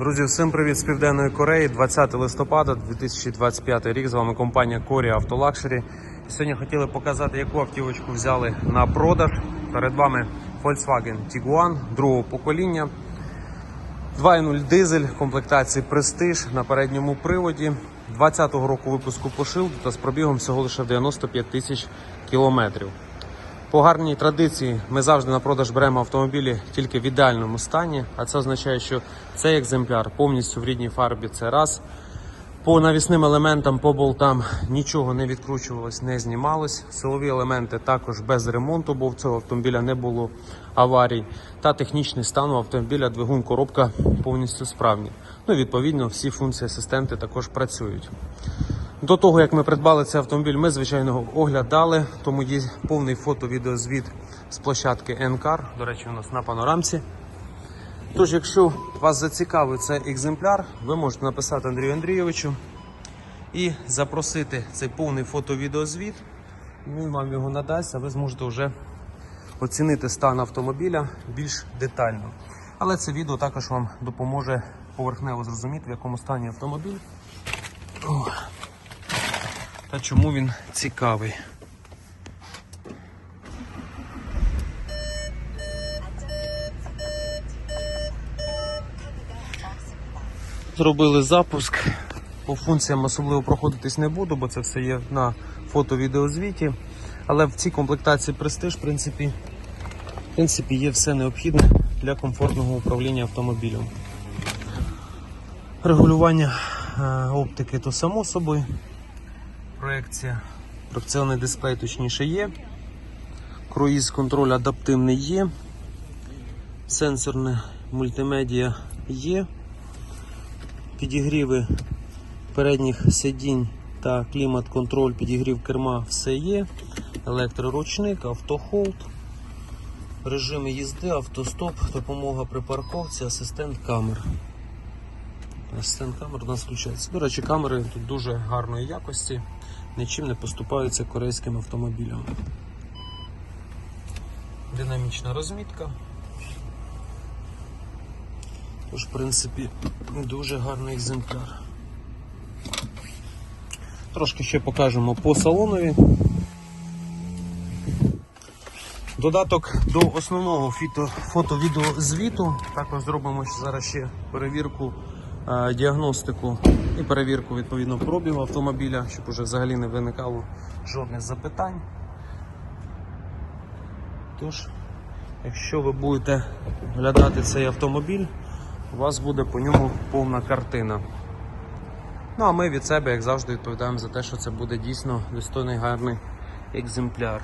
Друзі, всім привіт з Південної Кореї. 20 листопада 2025 рік. З вами компанія Корі Автолакшері. Сьогодні хотіли показати, яку автівочку взяли на продаж. Перед вами Volkswagen Tiguan другого покоління. 2.0 дизель комплектації Prestige на передньому приводі. 20-го року випуску по та з пробігом всього лише 95 тисяч кілометрів. По гарній традиції ми завжди на продаж беремо автомобілі тільки в ідеальному стані, а це означає, що цей екземпляр повністю в рідній фарбі це раз. По навісним елементам, по болтам нічого не відкручувалось, не знімалось. Силові елементи також без ремонту, бо в цього автомобіля не було аварій. Та технічний стан автомобіля двигун коробка повністю справні. Ну, відповідно, всі функції асистенти також працюють. До того, як ми придбали цей автомобіль, ми, звичайно, оглядали, тому є повний фото-відеозвіт з площадки Енкар. До речі, у нас на панорамці. Тож, якщо вас зацікавив цей екземпляр, ви можете написати Андрію Андрійовичу і запросити цей повний фото-відеозвіт. Він вам його надасть, а ви зможете вже оцінити стан автомобіля більш детально. Але це відео також вам допоможе поверхнево зрозуміти, в якому стані автомобіль. Та чому він цікавий. Зробили запуск. По функціям особливо проходитись не буду, бо це все є на фото-відеозвіті. Але в цій комплектації Prestige, в принципі, в принципі, є все необхідне для комфортного управління автомобілем. Регулювання е, оптики то само собою проекція. Проекційний дисплей точніше є. Круїз контроль адаптивний є. Сенсорне мультимедіа є. Підігріви передніх сидінь та клімат-контроль, підігрів керма все є. Електроручник, автохолд, режими їзди, автостоп, допомога при парковці, асистент камер. Асистент камер у нас включається. До речі, камери тут дуже гарної якості, нічим не поступаються корейським автомобілям. Динамічна розмітка. Тож, в принципі, дуже гарний екземпляр. Трошки ще покажемо по салонові. Додаток до основного фото- фото-відеозвіту. Також зробимо зараз ще перевірку діагностику і перевірку відповідно пробігу автомобіля, щоб уже взагалі не виникало жодних запитань. Тож, якщо ви будете глядати цей автомобіль, у вас буде по ньому повна картина. Ну а ми від себе, як завжди, відповідаємо за те, що це буде дійсно достойний гарний екземпляр.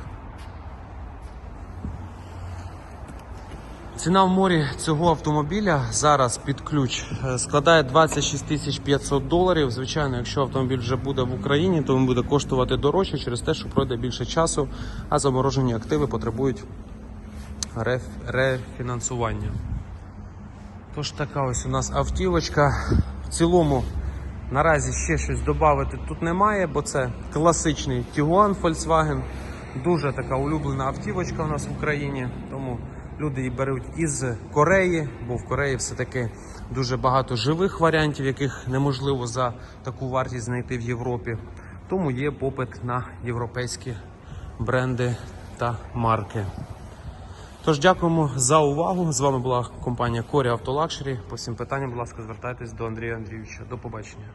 Ціна в морі цього автомобіля зараз під ключ е, складає 26 500 доларів. Звичайно, якщо автомобіль вже буде в Україні, то він буде коштувати дорожче через те, що пройде більше часу, а заморожені активи потребують реф- рефінансування. Тож така ось у нас автівочка. В цілому наразі ще щось додати тут немає, бо це класичний Tiguan Volkswagen. Дуже така улюблена автівочка у нас в Україні. Тому люди її беруть із Кореї, бо в Кореї все-таки дуже багато живих варіантів, яких неможливо за таку вартість знайти в Європі. Тому є попит на європейські бренди та марки. Тож дякуємо за увагу. З вами була компанія Корі Автолакшері. По всім питанням, будь ласка, звертайтесь до Андрія Андрійовича. До побачення.